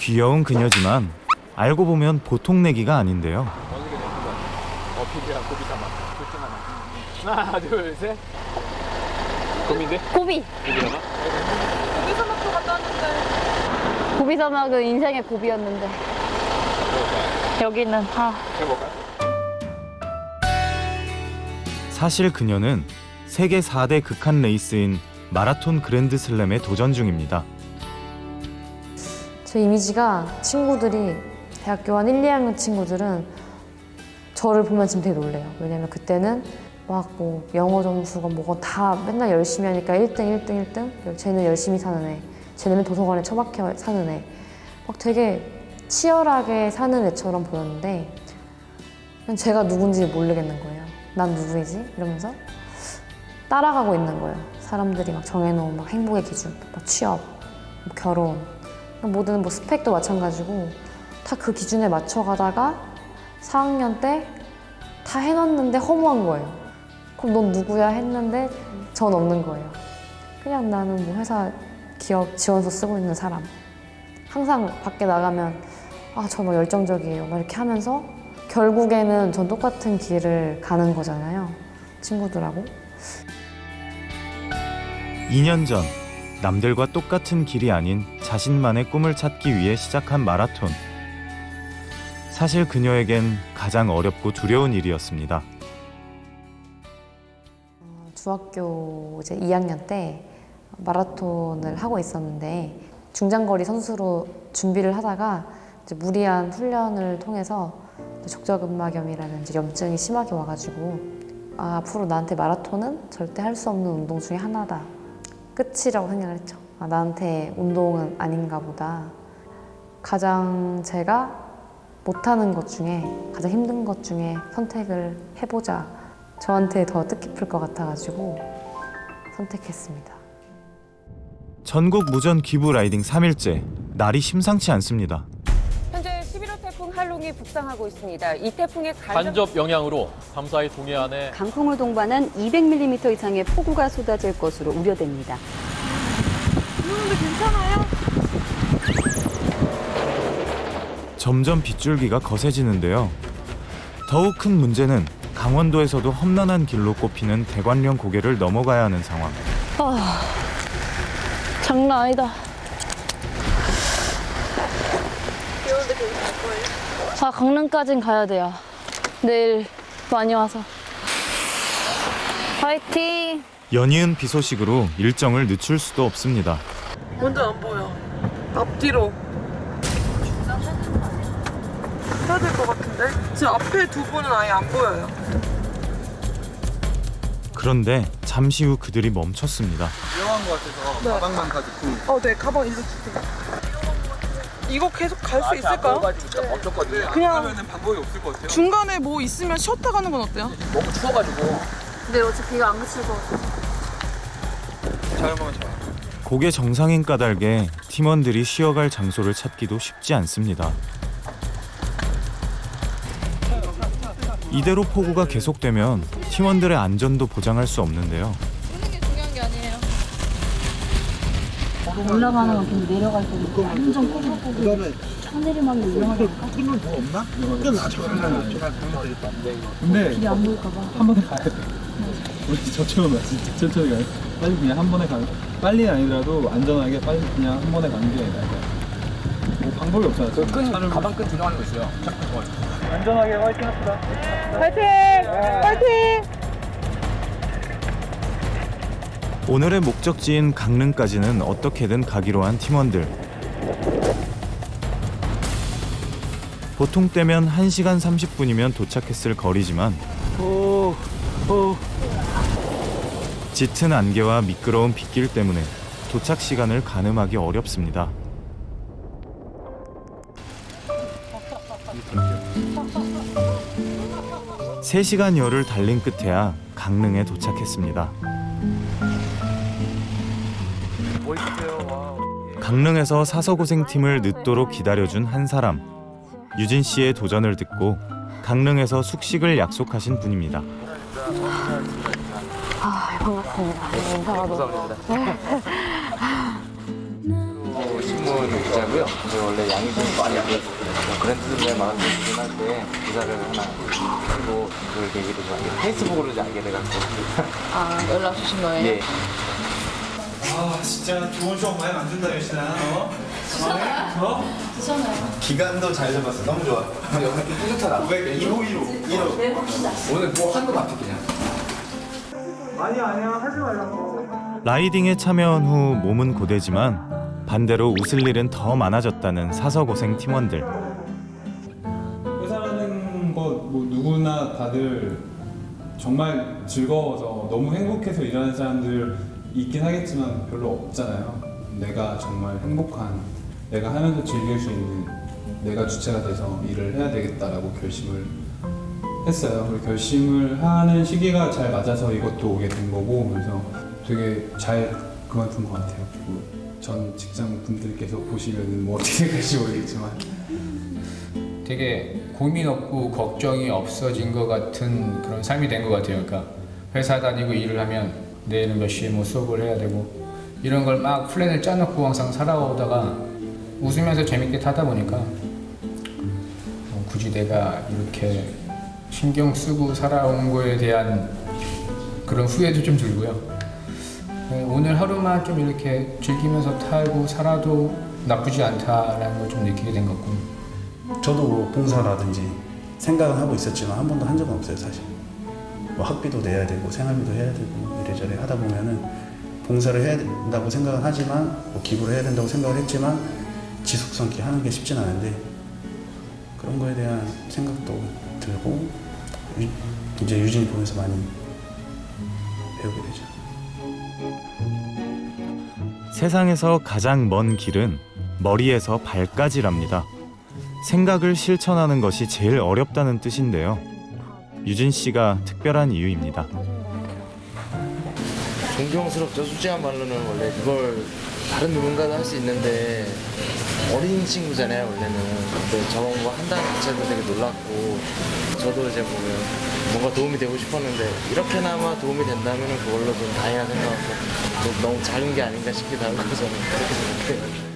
귀여운 그녀지만 알고 보면 보통 내기가 아닌데요. 둘중 하나 하나 둘 셋 고민데? 고비. 고비사마? 고비 사막도 갔다 왔는데 고비 사막은 인생의 고비였는데 여기는 아? 사실 그녀는 세계 4대 극한 레이스인 마라톤 그랜드슬램에 도전 중입니다. 제 이미지가 친구들이 대학교 한 1, 2학년 친구들은 저를 보면 지금 되게 놀래요. 왜냐면 그때는 막 뭐 영어 점수가 뭐가 다 맨날 열심히 하니까 1등, 1등, 1등. 쟤는 열심히 사는 애. 쟤는 도서관에 처박혀 사는 애. 막 되게 치열하게 사는 애처럼 보였는데 그냥 제가 누군지 모르겠는 거예요. 난 누구이지? 이러면서 따라가고 있는 거예요. 사람들이 막 정해놓은 막 행복의 기준, 막 취업, 뭐 결혼, 모든 뭐 스펙도 마찬가지고 다 그 기준에 맞춰가다가 4학년 때 다 해놨는데 허무한 거예요. 그럼 넌 누구야 했는데 전 없는 거예요. 그냥 나는 뭐 회사 기업 지원서 쓰고 있는 사람. 항상 밖에 나가면 아, 저 뭐 열정적이에요. 막 이렇게 하면서 결국에는 전 똑같은 길을 가는 거잖아요. 친구들하고. 2년 전 남들과 똑같은 길이 아닌 자신만의 꿈을 찾기 위해 시작한 마라톤. 사실 그녀에겐 가장 어렵고 두려운 일이었습니다. 중학교 이제 2학년 때 마라톤을 하고 있었는데 중장거리 선수로 준비를 하다가 이제 무리한 훈련을 통해서 족저근막염이라는 이제 염증이 심하게 와가지고 아, 앞으로 나한테 마라톤은 절대 할 수 없는 운동 중에 하나다. 끝이라고 생각을 했죠. 아, 나한테 운동은 아닌가 보다. 가장 제가 못하는 것 중에 가장 힘든 것 중에 선택을 해보자. 저한테 더 뜻깊을 것 같아가지고 선택했습니다. 전국 무전 기부 라이딩 3일째. 날이 심상치 않습니다. 현재 11호 태풍 할롱이 북상하고 있습니다. 이 태풍의 간접 간접 영향으로 밤사이 동해안에 강풍을 동반한 200mm 이상의 폭우가 쏟아질 것으로 우려됩니다. 점점 빗줄기가 거세지는데요. 더욱 큰 문제는 강원도에서도 험난한 길로 꼽히는 대관령 고개를 넘어가야 하는 상황. 아, 장난 아니다. 아 강릉까진 가야 돼요. 내일 많이 와서. 화이팅! 연이은 비 소식으로 일정을 늦출 수도 없습니다. 완전 안 보여. 앞뒤로. 해야 될 것 같은데? 지금 앞에 두 분은 아예 안 보여요. 그런데 잠시 후 그들이 멈췄습니다. 위험한 것 같아서 가방만 가지고 어, 네, 가방 일로 주세요. 이거 계속 갈 수 있을까요? 진짜 멈췄거든요 그냥 하면은 방법이 없을 것 같아요. 중간에 뭐 있으면 쉬었다 가는 건 어때요? 너무 추워가지고 근데 어차피 비가 안 그칠 것 같아요. 자유만 잘. 고개 정상인 까닭에 팀원들이 쉬어갈 장소를 찾기도 쉽지 않습니다. 이대로 폭우가 계속되면 팀원들의 안전도 보장할 수 없는데요. 올라가는 건 괜히 내려갈 때 완전 꼬불꼬불 차내리막이 위험하다. 근데 길이 안 보일까봐. 한 번에 가야 돼. 우리 저처럼 가 진짜 천천히 가요. 빨리 그냥 한 번에 가요. 빨리는 아니더라도 안전하게 빨리 그냥 한 번에 가는 게 나아요. 뭐 방법이 없잖아. 지금. 끈 차를 가방 끈 조정하는 거 있어요 안전하게 화이팅 합시다. 파이팅! 파이팅! 오늘의 목적지인 강릉까지는 어떻게든 가기로 한 팀원들. 보통 때면 1시간 30분이면 도착했을 거리지만 짙은 안개와 미끄러운 빗길 때문에 도착 시간을 가늠하기 어렵습니다. 세시간 여를 달린 끝에야 강릉에 도착했습니다. 강릉에서 사서고생팀을 늦도록 기다려준 한 사람. 유진 씨의 도전을 듣고 강릉에서 숙식을 약속하신 분입니다. 아 반갑습니다. 네, 인사가 너무. 감사합니다 신문 기자고요. 저 원래 양희종 기자고 그랜드슬램 마라톤이긴 한데 기사를 하나 쓰고 그걸 계기로 좀 알게 페이스북으로 좀 알게 돼갖고 아, 연락 주신 거예요? 예. 아 진짜 좋은 수업 많이 만든다 여신아 어? 어? 기간도 잘 잡았어. 너무 좋아. 여기 뿌듯하다. 1호 1호 1호. 오늘 뭐 한 거 같아 그냥. 아니야 아니야 하지 말라고 라이딩에 참여한 후 몸은 고되지만 반대로 웃을 일은 더 많아졌다는 사서고생 팀원들. 회사라는 거뭐 누구나 다들 정말 즐거워서 너무 행복해서 일하는 사람들 있긴 하겠지만 별로 없잖아요. 내가 정말 행복한 내가 하면서 즐길 수 있는 내가 주체가 돼서 일을 해야 되겠다라고 결심을 했어요. 그리고 결심을 하는 시기가 잘 맞아서 이것도 오게 된 거고 그래서 되게 잘 그만둔 것 같아요. 전 직장 분들께서 보시면 뭐 어떻게 될지 모르겠지만 되게 고민 없고 걱정이 없어진 것 같은 그런 삶이 된 것 같아요. 그러니까 회사 다니고 일을 하면 내일은 몇 시에 뭐 수업을 해야 되고 이런 걸 막 플랜을 짜놓고 항상 살아오다가 웃으면서 재밌게 타다 보니까 뭐 굳이 내가 이렇게 신경 쓰고 살아온 거에 대한 그런 후회도 좀 들고요. 네, 오늘 하루만 좀 이렇게 즐기면서 타고 살아도 나쁘지 않다라는 걸 좀 느끼게 된 것 같고 저도 뭐 봉사라든지 생각은 하고 있었지만 한 번도 한 적은 없어요 사실 뭐 학비도 내야 되고 생활비도 해야 되고 이래저래 하다 보면은 봉사를 해야 된다고 생각은 하지만 뭐 기부를 해야 된다고 생각을 했지만 지속성 있게 하는 게 쉽진 않은데 그런 거에 대한 생각도 들고 유- 이제 유진이 보면서 많이 배우게 되죠. 세상에서 가장 먼 길은 머리에서 발까지랍니다. 생각을 실천하는 것이 제일 어렵다는 뜻인데요. 유진 씨가 특별한 이유입니다. 존경스럽죠. 솔직한 말로는 원래 이걸 다른 누군가도 할 수 있는데 어린 친구잖아요 원래는. 근데 저런 거 한다는 자체도 되게 놀랐고 저도 이제 보면 뭔가 도움이 되고 싶었는데 이렇게나마 도움이 된다면 그걸로 좀 다행이라 생각하고 좀 너무 작은 게 아닌가 싶기도 하고 저는 그렇게 생각해요.